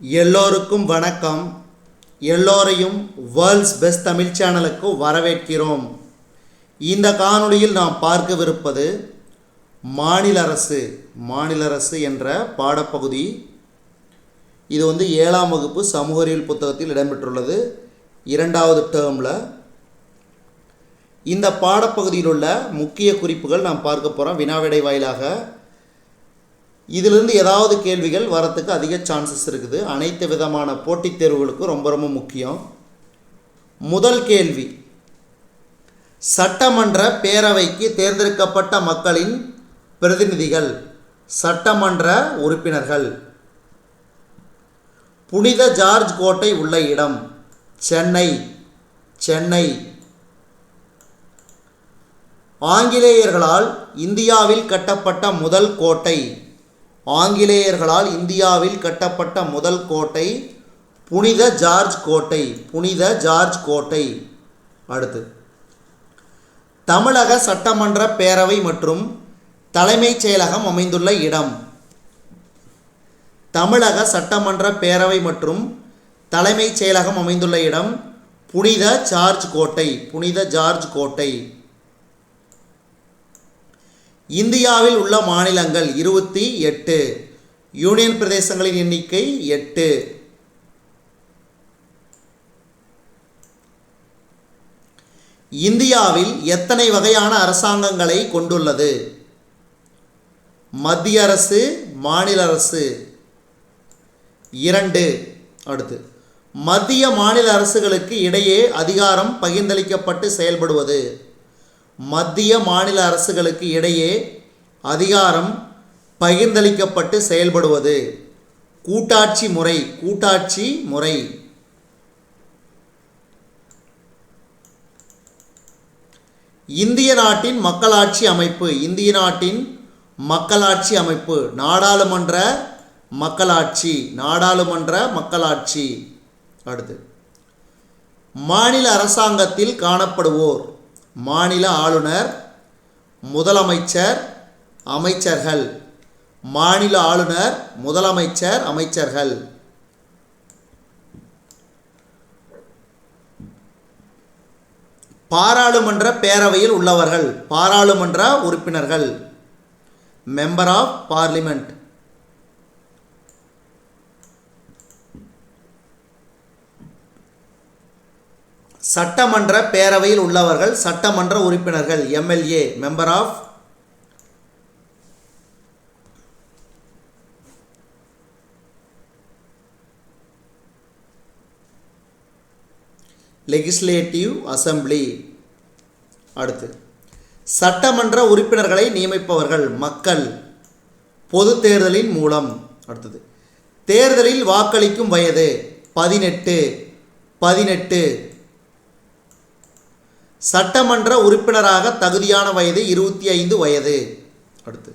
எல்லோருக்கும் வணக்கம். எல்லோரையும் வேர்ல்ட்ஸ் பெஸ்ட் தமிழ் சேனலுக்கு வரவேற்கிறோம். இந்த காணொளியில் நாம் பார்க்கவிருப்பது மாநில அரசு மாநில அரசு என்ற பாடப்பகுதி. இது வந்து ஏழாம் வகுப்பு சமூக அறிவியல் புத்தகத்தில் இடம்பெற்றுள்ளது. இரண்டாவது டேர்மில் இந்த பாடப்பகுதியில் உள்ள முக்கிய குறிப்புகள் நாம் பார்க்க போகிறோம் வினாவிடை வாயிலாக இதிலிருந்து ஏதாவது கேள்விகள் வரத்துக்கு அதிக சான்சஸ் இருக்குது. அனைத்து விதமான போட்டித் தேர்வுகளுக்கும் ரொம்ப ரொம்ப முக்கியம். முதல் கேள்வி. சட்டமன்ற பேரவைக்கு தேர்ந்தெடுக்கப்பட்ட மக்களின் பிரதிநிதிகள் சட்டமன்ற உறுப்பினர்கள். புனித ஜார்ஜ் கோட்டை உள்ள இடம் சென்னை. சென்னை. ஆங்கிலேயர்களால் இந்தியாவில் கட்டப்பட்ட முதல் கோட்டை. ஆங்கிலேயர்களால் இந்தியாவில் கட்டப்பட்ட முதல் கோட்டை புனித ஜார்ஜ் கோட்டை புனித ஜார்ஜ் கோட்டை. அடுத்து தமிழக சட்டமன்ற பேரவை மற்றும் தலைமைச் செயலகம் அமைந்துள்ள இடம். தமிழக சட்டமன்ற பேரவை மற்றும் தலைமைச் செயலகம் அமைந்துள்ள இடம் புனித ஜார்ஜ் கோட்டை புனித ஜார்ஜ் கோட்டை. இந்தியாவில் உள்ள மாநிலங்கள் இருபத்தி எட்டு யூனியன் பிரதேசங்களின் எண்ணிக்கை எட்டு. இந்தியாவில் எத்தனை வகையான அரசாங்கங்களை கொண்டுள்ளது? மத்திய அரசு மாநில அரசு? இரண்டு. அடுத்து. மத்திய மாநில அரசுகளுக்கு இடையே அதிகாரம் பகிர்ந்தளிக்கப்பட்டு செயல்படுவது. மத்திய மாநில அரசுகளுக்கு இடையே அதிகாரம் பகிர்ந்தளிக்கப்பட்டு செயல்படுவது. கூட்டாட்சி முறை கூட்டாட்சி முறை. இந்திய நாட்டின் மக்களாட்சி அமைப்பு இந்திய நாட்டின் மக்களாட்சி அமைப்பு. நாடாளுமன்ற மக்களாட்சி நாடாளுமன்ற மக்களாட்சி. அடுத்து. மாநில அரசாங்கத்தில் காணப்படுவோர். மாநில ஆளுநர் முதலமைச்சர் அமைச்சர்கள். மாநில ஆளுநர் முதலமைச்சர் அமைச்சர்கள். பாராளுமன்ற பேரவையில் உள்ளவர்கள் பாராளுமன்ற உறுப்பினர்கள். மெம்பர் ஆஃப் பார்லிமெண்ட் சட்டமன்ற பேரவையில் உள்ளவர்கள் சட்டமன்ற உறுப்பினர்கள் MLA member of legislative assembly அடுத்து சட்டமன்ற உறுப்பினர்களை நியமிப்பவர்கள் மக்கள் பொது தேர்தலின் மூலம். அடுத்தது தேர்தலில் வாக்களிக்கும் வயது பதினெட்டு பதினெட்டு சட்டமன்ற உறுப்பினராக தகுதியான வயது இருபத்தி ஐந்து வயது. அடுத்து.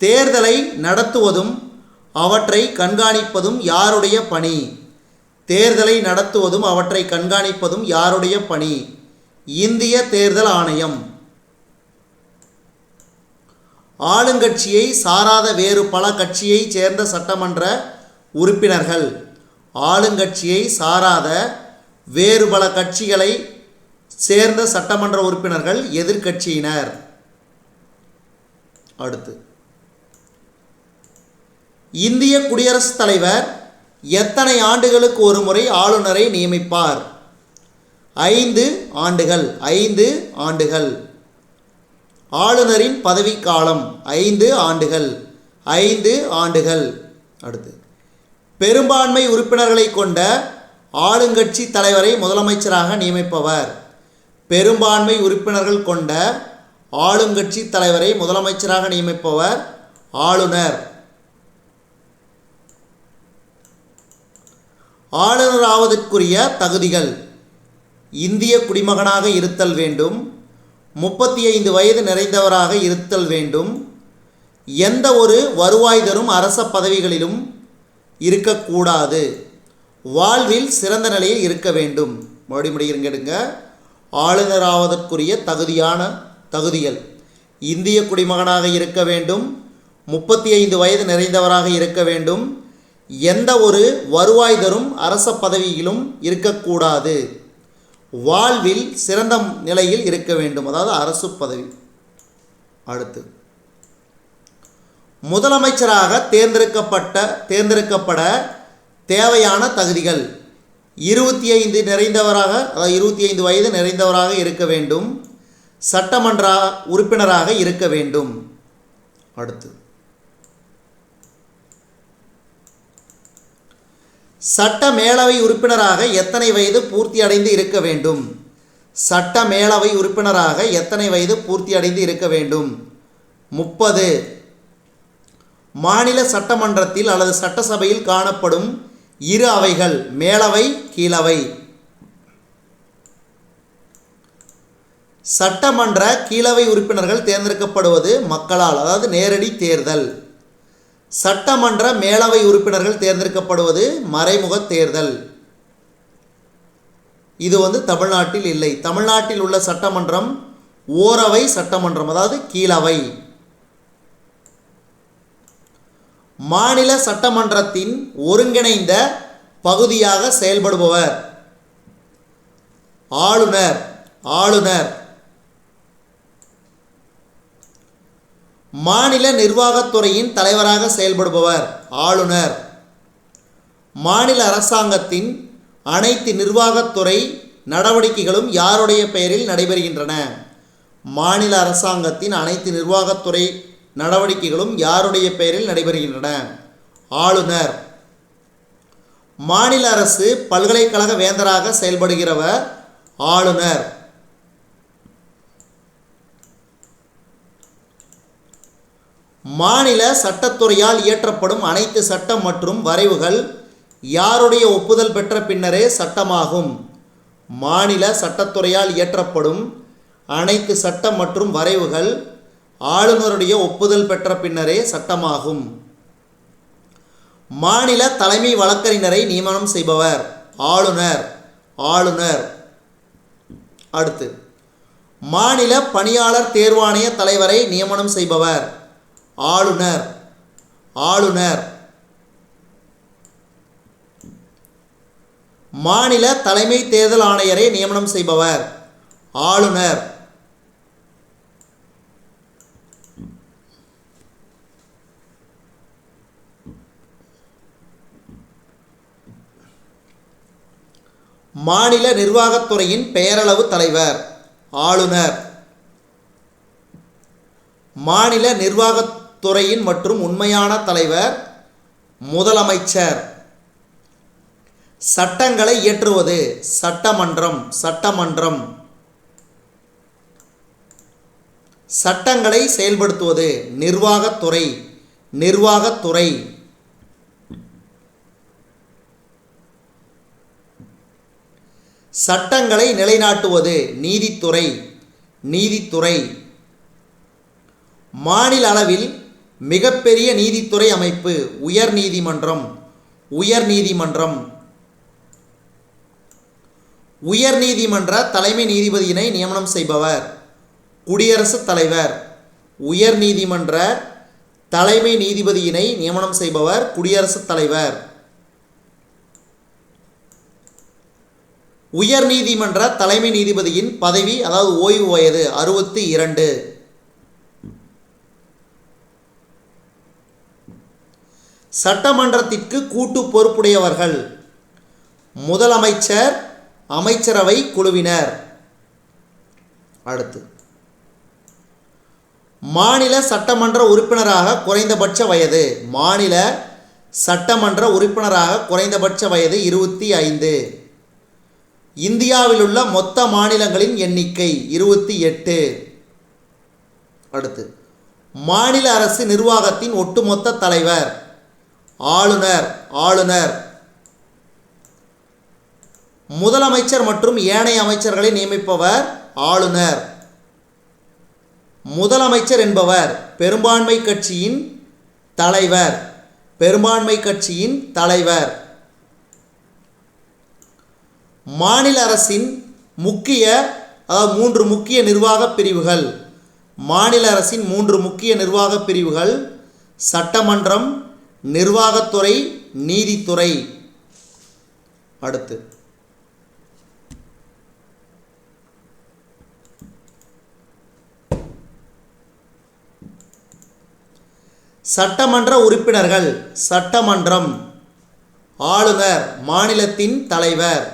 தேர்தலை நடத்துவதும் அவற்றை கண்காணிப்பதும் யாருடைய பணி? தேர்தலை நடத்துவதும் அவற்றை கண்காணிப்பதும் யாருடைய பணி? இந்திய தேர்தல் ஆணையம். ஆளுங்கட்சியை சாராத வேறு பல கட்சியைச் சேர்ந்த சட்டமன்ற உறுப்பினர்கள். ஆளுங்கட்சியை சாராத வேறு பல கட்சிகளை சேர்ந்த சட்டமன்ற உறுப்பினர்கள் எதிர்க்கட்சியினர். அடுத்து. இந்திய குடியரசுத் தலைவர் எத்தனை ஆண்டுகளுக்கு ஒரு முறை ஆளுநரை நியமிப்பார்? ஐந்து ஆண்டுகள் ஐந்து ஆண்டுகள். ஆளுநரின் பதவிக்காலம் ஐந்து ஆண்டுகள் ஐந்து ஆண்டுகள். அடுத்து. பெரும்பான்மை உறுப்பினர்களை கொண்ட ஆளுங்கட்சி தலைவரை முதலமைச்சராக நியமிப்பவர். பெரும்பான்மை உறுப்பினர்கள் கொண்ட ஆளுங்கட்சி தலைவரை முதலமைச்சராக நியமிப்பவர் ஆளுநர். ஆளுநராவதற்குரிய தகுதிகள் இந்திய குடிமகனாக இருத்தல் வேண்டும் முப்பத்தி ஐந்து வயது நிறைந்தவராக இருத்தல் வேண்டும் எந்த ஒரு வருவாய் தரும் அரச பதவிகளிலும் இருக்கக்கூடாது வாழ்வில் சிறந்த நிலையில் இருக்க வேண்டும். மறுபடி முடிகிறங்க ஆளுநராவதற்குரிய தகுதியான தகுதிகள். இந்திய குடிமகனாக இருக்க வேண்டும். முப்பத்தி ஐந்து வயது நிறைந்தவராக இருக்க வேண்டும். எந்த ஒரு வருவாய் தரும் அரச பதவியிலும் இருக்கக்கூடாது. வாழ்வில் சிறந்த நிலையில் இருக்க வேண்டும். அதாவது அரசு பதவி. அடுத்து. முதலமைச்சராக தேர்ந்தெடுக்கப்பட்ட தேர்ந்தெடுக்கப்பட தேவையான தகுதிகள். இருபத்தி ஐந்து நிறைந்தவராக அதாவது இருபத்தி ஐந்து வயது நிறைந்தவராக இருக்க வேண்டும். சட்டமன்ற உறுப்பினராக இருக்க வேண்டும். அடுத்து. சட்ட மேலவை உறுப்பினராக எத்தனை வயது பூர்த்தி அடைந்து இருக்க வேண்டும்? சட்ட மேலவை உறுப்பினராக எத்தனை வயது பூர்த்தி அடைந்து இருக்க வேண்டும்? முப்பது. மாநில சட்டமன்றத்தில் அல்லது சட்டசபையில் காணப்படும் இரு அவைகள் மேலவை கீழவை. சட்டமன்ற கீழவை உறுப்பினர்கள் தேர்ந்தெடுக்கப்படுவது மக்களால் அதாவது நேரடி தேர்தல். சட்டமன்ற மேலவை உறுப்பினர்கள் தேர்ந்தெடுக்கப்படுவது மறைமுக தேர்தல். இது வந்து தமிழ்நாட்டில் இல்லை. தமிழ்நாட்டில் உள்ள சட்டமன்றம் ஓரவை சட்டமன்றம் அதாவது கீழவை. மாநில சட்டமன்றத்தின் ஒருங்கிணைந்த பகுதியாக செயல்படுபவர். ஆளுநர் ஆளுநர். மாநில நிர்வாகத்துறையின் தலைவராக செயல்படுபவர் ஆளுநர். மாநில அரசாங்கத்தின் அனைத்து நிர்வாகத்துறை நடவடிக்கைகளும் யாருடைய பெயரில் நடைபெறுகின்றன? மாநில அரசாங்கத்தின் அனைத்து நிர்வாகத்துறை நடவடிக்கைகளும் யாருடைய பெயரில் நடைபெறுகின்றன? ஆளுநர். மாநில அரசு பல்கலைக்கழக வேந்தராக செயல்படுகிறவர் ஆளுநர். மாநில சட்டத்துறையால் இயற்றப்படும் அனைத்து சட்டம் மற்றும் வரைவுகள் யாருடைய ஒப்புதல் பெற்ற பின்னரே சட்டமாகும்? மாநில சட்டத்துறையால் இயற்றப்படும் அனைத்து சட்டம் மற்றும் வரைவுகள் ஆளுநருடைய ஒப்புதல் பெற்ற பின்னரே சட்டமாகும். மாநில தலைமை வழக்கறிஞரை நியமனம் செய்பவர் ஆளுநர் ஆளுநர். அடுத்து மாநில பணியாளர் தேர்வாணைய தலைவரை நியமனம் செய்பவர் ஆளுநர் ஆளுநர். மாநில தலைமை தேர்தல் ஆணையரை நியமனம் செய்பவர் ஆளுநர். மாநில நிர்வாகத்துறையின் பெயரளவு தலைவர் ஆளுநர். மாநில நிர்வாகத்துறையின் மற்றும் உண்மையான தலைவர் முதலமைச்சர். சட்டங்களை இயற்றுவது சட்டமன்றம் சட்டமன்றம். சட்டங்களை செயல்படுத்துவது நிர்வாகத்துறை நிர்வாகத்துறை. சட்டங்களை நிலைநாட்டுவது நீதித்துறை நீதித்துறை. மாநில அளவில் மிகப்பெரிய நீதித்துறை அமைப்பு உயர் நீதிமன்றம் உயர் நீதிமன்றம். உயர் நீதிமன்ற தலைமை நீதிபதியினை நியமனம் செய்பவர் குடியரசுத் தலைவர். உயர் நீதிமன்ற தலைமை நீதிபதியினை நியமனம் செய்பவர் குடியரசுத் தலைவர். உயர் நீதிமன்ற தலைமை நீதிபதியின் பதவி அதாவது ஓய்வு வயது அறுபத்தி இரண்டு. சட்டமன்றத்திற்கு கூட்டு பொறுப்புடையவர்கள். முதலமைச்சர் அமைச்சரவை குழுவினர். அடுத்து. மாநில சட்டமன்ற உறுப்பினராக குறைந்தபட்ச வயது. மாநில சட்டமன்ற உறுப்பினராக குறைந்தபட்ச வயது இருபத்தி ஐந்து. இந்தியாவில் உள்ள மொத்த மாநிலங்களின் எண்ணிக்கை இருபத்தி எட்டு. அடுத்து மாநில அரசு நிர்வாகத்தின் ஒட்டுமொத்த தலைவர் ஆளுநர் ஆளுநர். முதலமைச்சர் மற்றும் ஏனைய அமைச்சர்களை நியமிப்பவர் ஆளுநர். முதலமைச்சர் என்பவர் பெரும்பான்மை கட்சியின் தலைவர். பெரும்பான்மை கட்சியின் தலைவர். மாநில அரசின் முக்கிய அதாவது மூன்று முக்கிய நிர்வாக பிரிவுகள். மாநில அரசின் மூன்று முக்கிய நிர்வாக பிரிவுகள் சட்டமன்றம் நிர்வாகத்துறை நீதித்துறை. அடுத்து. சட்டமன்ற உறுப்பினர்கள் சட்டமன்றம். ஆளுநர் மாநிலத்தின் தலைவர்.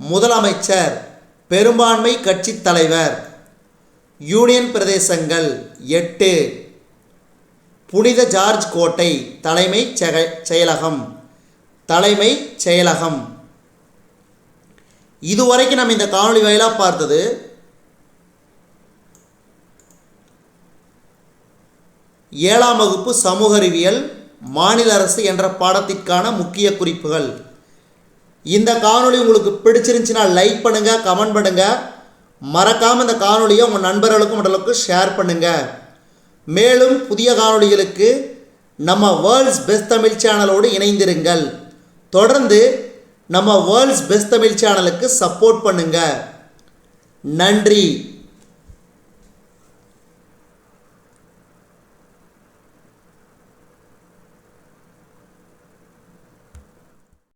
முதலமைச்சர் பெரும்பான்மை கட்சித் தலைவர் யூனியன் பிரதேசங்கள் எட்டு புனித ஜார்ஜ் கோட்டை தலைமை செக- செயலகம் தலைமை செயலகம். இதுவரைக்கும் நம்ம இந்த காணொலி வாயிலாக பார்த்தது ஏழாம் வகுப்பு சமூக அறிவியல் மாநில அரசு என்ற பாடத்திற்கான முக்கிய குறிப்புகள். இந்த காணொளி உங்களுக்கு பிடிச்சிருந்துச்சுன்னா லைக் பண்ணுங்கள் கமெண்ட் பண்ணுங்கள் மறக்காமல் இந்த காணொலியை உங்கள் நண்பர்களுக்கும் மற்றவர்களுக்கும் ஷேர் பண்ணுங்கள் மேலும் புதிய காணொளிகளுக்கு நம்ம வேர்ல்ட்ஸ் பெஸ்ட் தமிழ் சேனலோடு இணைந்திருங்கள். தொடர்ந்து நம்ம வேர்ல்ட்ஸ் பெஸ்ட் தமிழ் சேனலுக்கு சப்போர்ட் பண்ணுங்கள் நன்றி.